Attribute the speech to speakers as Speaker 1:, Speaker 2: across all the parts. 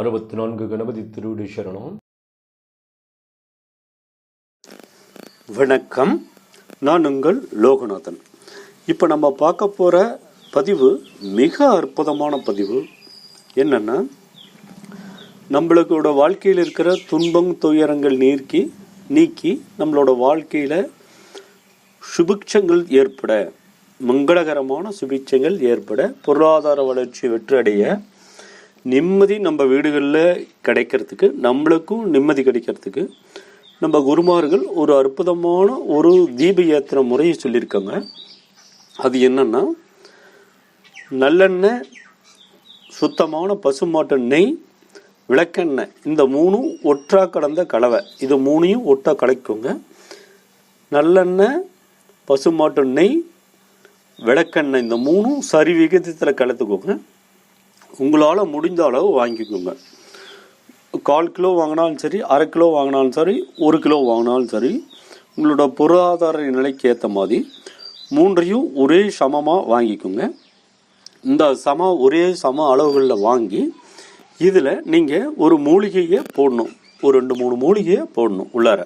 Speaker 1: அறுபத்தி நான்கு கணபதி திருவிடு சரணம்.
Speaker 2: வணக்கம். நான் உங்கள் லோகநாதன். இப்போ நம்ம பார்க்க போகிற பதிவு மிக அற்புதமான பதிவு. என்னன்னா நம்மளுக்கோட வாழ்க்கையில் இருக்கிற துன்பம் துயரங்கள் நீக்கி நீக்கி நம்மளோட வாழ்க்கையில் சுபிக்ஷங்கள் ஏற்பட மங்களகரமான சுபிக்ஷங்கள் ஏற்பட பொருளாதார வளர்ச்சி வெற்றியடைய நிம்மதி நம்ம வீடுகளில் கிடைக்கிறதுக்கு நம்மளுக்கும் நிம்மதி கிடைக்கிறதுக்கு நம்ம குருமார்கள் ஒரு அற்புதமான ஒரு தீப யாத்திரை முறையை சொல்லியிருக்காங்க. அது என்னென்னா நல்லெண்ணெய் சுத்தமான பசுமாட்டு நெய் விளக்கெண்ணெய் இந்த மூணும் ஒற்றா கடந்த கலவை. இது மூணையும் ஒட்டா கலக்குங்க நல்லெண்ணெய் பசுமாட்டு நெய் விளக்கெண்ணெய் இந்த மூணும் சரி விகிதத்தில் கலத்துக்கோங்க உங்களால் முடிந்த அளவு வாங்கிக்கோங்க. கால் கிலோ வாங்கினாலும் சரி அரை கிலோ வாங்கினாலும் சரி ஒரு கிலோ வாங்கினாலும் சரி உங்களோட பொருளாதார நிலைக்கு ஏற்ற மாதிரி மூன்றையும் ஒரே சமமாக வாங்கிக்கோங்க. இந்த சம ஒரே சம அளவுகளில் வாங்கி இதில் நீங்கள் ஒரு மூலிகையை போடணும். ஒரு ரெண்டு மூணு மூலிகையை போடணும் உள்ளார.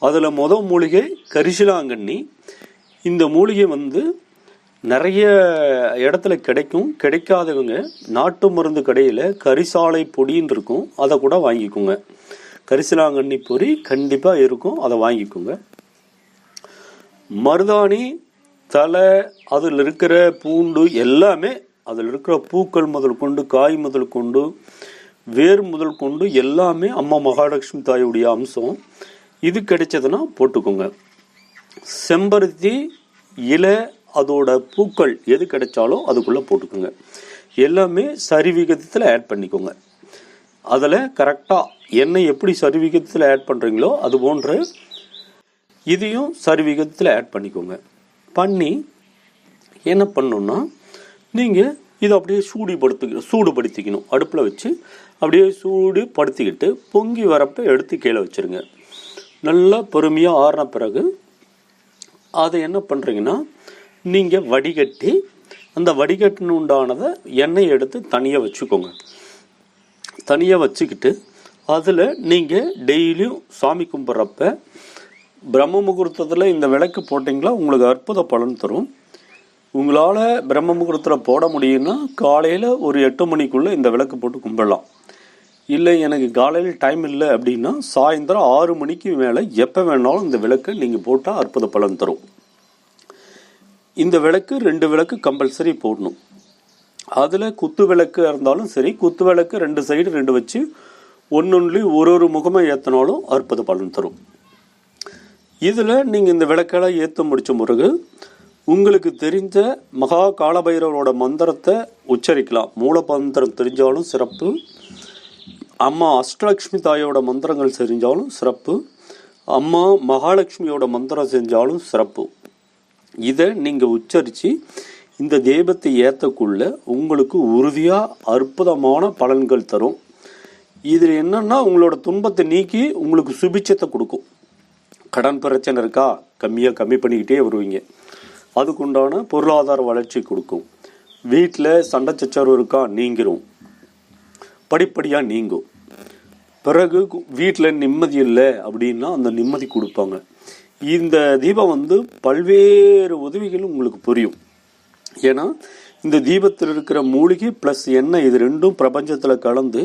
Speaker 2: அதில் மொதல் மூலிகை கரிசிலாங்கண்ணி. இந்த மூலிகை வந்து நிறைய இடத்துல கிடைக்கும். கிடைக்காதவங்க நாட்டு மருந்து கடையில் கரிசாலை பொடின்னு இருக்கும். அதை கூட வாங்கிக்கோங்க. கரிசலாங்கண்ணி பொறி கண்டிப்பாக இருக்கும். அதை வாங்கிக்கோங்க. மருதாணி தலை அதில் இருக்கிற பூண்டு எல்லாமே அதில் இருக்கிற பூக்கள் முதல் கொண்டு காய் முதல் கொண்டு வேர் முதல் கொண்டு எல்லாமே அம்மா மகாலட்சுமி தாயுடைய அம்சம். இது கிடைச்சதுன்னா போட்டுக்கோங்க. செம்பருத்தி இலை அதோட பூக்கள் எது கிடைச்சாலும் அதுக்குள்ளே போட்டுக்கோங்க. எல்லாமே சரிவிகிதத்தில் ஆட் பண்ணிக்கோங்க. அதில் கரெக்டாக எண்ணெய் எப்படி சரிவிகிதத்தில் ஆட் பண்ணுறீங்களோ அது போன்ற இதையும் சரிவிகிதத்தில் ஆட் பண்ணிக்கோங்க. பண்ணி என்ன பண்ணணுன்னா நீங்கள் இதை அப்படியே சூடுபடுத்து சூடுபடுத்திக்கணும். அடுப்பில் வச்சு அப்படியே சூடு படுத்திக்கிட்டு பொங்கி வரப்போ எடுத்து கீழே வச்சுருங்க. நல்லா பொறுமையாக ஆறின பிறகு அதை என்ன பண்ணுறீங்கன்னா நீங்கள் வடிகட்டி அந்த வடிகட்டினு உண்டானதை எண்ணெய் எடுத்து தனியாக வச்சுக்கோங்க. தனியாக வச்சுக்கிட்டு அதில் நீங்கள் டெய்லியும் சாமி கும்பிட்றப்ப பிரம்ம முகூர்த்தத்தில் இந்த விளக்கு போட்டிங்களா உங்களுக்கு அற்புத பலன் தரும். உங்களால் பிரம்ம முகூர்த்தத்தில் போட முடியும்னா காலையில் ஒரு எட்டு மணிக்குள்ளே இந்த விளக்கு போட்டு கும்பிடலாம். இல்லை எனக்கு காலையில் டைம் இல்லை அப்படின்னா சாயந்தரம் ஆறு மணிக்கு மேலே எப்போ வேணாலும் இந்த விளக்கை நீங்கள் போட்டால் அற்புத பலன் தரும். இந்த விளக்கு ரெண்டு விளக்கு கம்பல்சரி போடணும். அதில் குத்து விளக்கு இருந்தாலும் சரி குத்து விளக்கு ரெண்டு சைடு ரெண்டு வச்சு ஒன்னொன்றுலேயும் ஒரு ஒரு முகமாக ஏற்றினாலும் அற்புத பலன் தரும். இதில் நீங்கள் இந்த விளக்கெல்லாம் ஏற்ற முடித்த பிறகு உங்களுக்கு தெரிஞ்ச மகா காலபைரவரோட மந்திரத்தை உச்சரிக்கலாம். மூல மந்திரம் தெரிஞ்சாலும் சிறப்பு. அம்மா அஷ்டலக்ஷ்மி தாயோட மந்திரங்கள் தெரிஞ்சாலும் சிறப்பு. அம்மா மகாலட்சுமியோட மந்திரம் செஞ்சாலும் சிறப்பு. இதை நீங்கள் உச்சரித்து இந்த தெய்வத்தை ஏற்றக்குள்ள உங்களுக்கு உறுதியாக அற்புதமான பலன்கள் தரும். இதில் என்னென்னா உங்களோட துன்பத்தை நீக்கி உங்களுக்கு சுபிச்சத்தை கொடுக்கும். கடன் பிரச்சனை இருக்கா? கம்மியாக கம்மி பண்ணிக்கிட்டே வருவீங்க. அதுக்குண்டான பொருளாதார வளர்ச்சி கொடுக்கும். வீட்டில் சண்டை சச்சரவு இருக்கா? நீங்கிரும். படிப்படியாக நீங்கும். பிறகு வீட்டில் நிம்மதி இல்லை அப்படின்னா அந்த நிம்மதி கொடுப்பாங்க. இந்த தீபம் வந்து பல்வேறு உதவிகளும் உங்களுக்கு புரியும். ஏன்னா இந்த தீபத்தில் இருக்கிற மூலிகை ப்ளஸ் எண்ணெய் இது ரெண்டும் பிரபஞ்சத்தில் கலந்து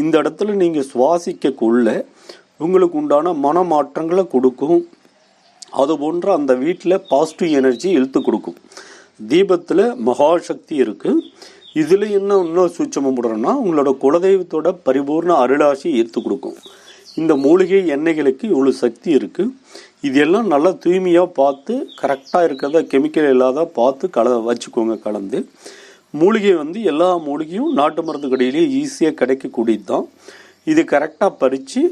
Speaker 2: இந்த இடத்துல நீங்கள் சுவாசிக்கக்குள்ள உங்களுக்கு உண்டான மனமாற்றங்களை கொடுக்கும். அது போன்ற அந்த வீட்டில் பாசிட்டிவ் எனர்ஜி இழுத்து கொடுக்கும். தீபத்தில் மகாசக்தி இருக்குது இதில் என்ன இன்னும் சூட்சமம் போடுறோன்னா உங்களோட குலதெய்வத்தோட பரிபூர்ண அருளாசி ஈர்த்து கொடுக்கும். இந்த மூலிகை எண்ணெய்களுக்கு இவ்வளோ சக்தி இருக்குது இது எல்லாம் நல்லா தூய்மையாக பார்த்து கரெக்டாக இருக்கிறத கெமிக்கல் இல்லாத பார்த்து கல வச்சுக்கோங்க கலந்து. மூலிகை வந்து எல்லா மூலிகையும் நாட்டு மருந்து கடையிலேயே ஈஸியாக கிடைக்கக்கூடியது தான் இது கரெக்டாக பறித்து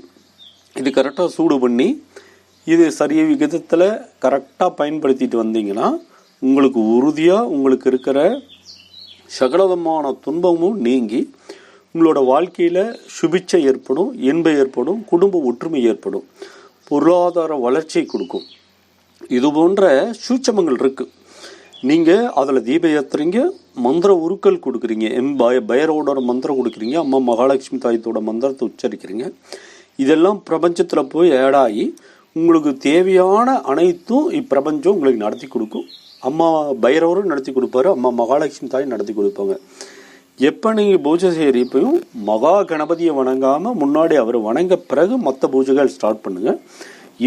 Speaker 2: இது கரெக்டாக சூடு பண்ணி இது சரிய விகிதத்தில் கரெக்டாக பயன்படுத்திட்டு வந்தீங்கன்னா உங்களுக்கு உறுதியாக உங்களுக்கு இருக்கிற சகலவிதமான துன்பமும் நீங்கி உங்களோட வாழ்க்கையில் சுபிச்சை ஏற்படும் இன்பம் ஏற்படும் குடும்ப ஒற்றுமை ஏற்படும். பொருளாதார வளர்ச்சி கொடுக்கும். இது போன்ற சூட்சமங்கள் இருக்குது நீங்கள் அதில் தீப ஏற்றுறீங்க மந்திர உருக்கள் கொடுக்குறீங்க. எம் பய பயரோட மந்திரம் கொடுக்குறீங்க அம்மா மகாலட்சுமி தாயத்தோட மந்திரத்தை உச்சரிக்கிறீங்க. இதெல்லாம் பிரபஞ்சத்தில் போய் ஏடாகி உங்களுக்கு தேவையான அனைத்தும் இப்பிரபஞ்சம் உங்களுக்கு நடத்தி கொடுக்கும். அம்மா பைரவரும் நடத்தி கொடுப்பாரு அம்மா மகாலட்சுமி தாய் நடத்தி கொடுப்பாங்க. எப்போ நீங்கள் பூஜை செய்கிறப்பையும் மகா கணபதியை வணங்காமல் முன்னாடி அவர் வணங்க பிறகு மற்ற பூஜைகள் ஸ்டார்ட் பண்ணுங்க.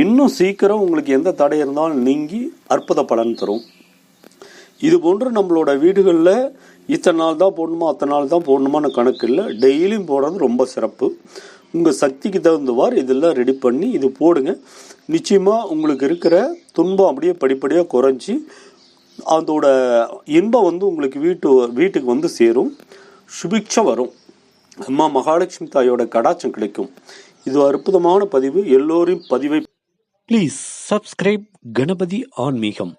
Speaker 2: இன்னும் சீக்கிரம் உங்களுக்கு எந்த தடை இருந்தாலும் நீங்கி அற்புத பலன் தரும். இது போன்று நம்மளோட வீடுகளில் இத்தனை நாள் தான் போடணுமா அத்தனை நாள் தான் போடணுமான்னு கணக்கு இல்லை. டெய்லியும் போடுறது ரொம்ப சிறப்பு. உங்கள் சக்திக்கு தகுந்தவாறு இதெல்லாம் ரெடி பண்ணி இது போடுங்க. நிச்சயமாக உங்களுக்கு இருக்கிற துன்பம் அப்படியே படிப்படியாக குறைஞ்சி அதோட இன்பம் வந்து உங்களுக்கு வீட்டு வீட்டுக்கு வந்து சேரும். சுபிக்ஷம் வரும். அம்மா மகாலட்சுமி தாயோட கடாச்சம் கிடைக்கும். இது அற்புதமான பதிவு. எல்லோரையும் பதிவை
Speaker 1: ப்ளீஸ் சப்ஸ்கிரைப் கணபதி ஆன்மீகம்.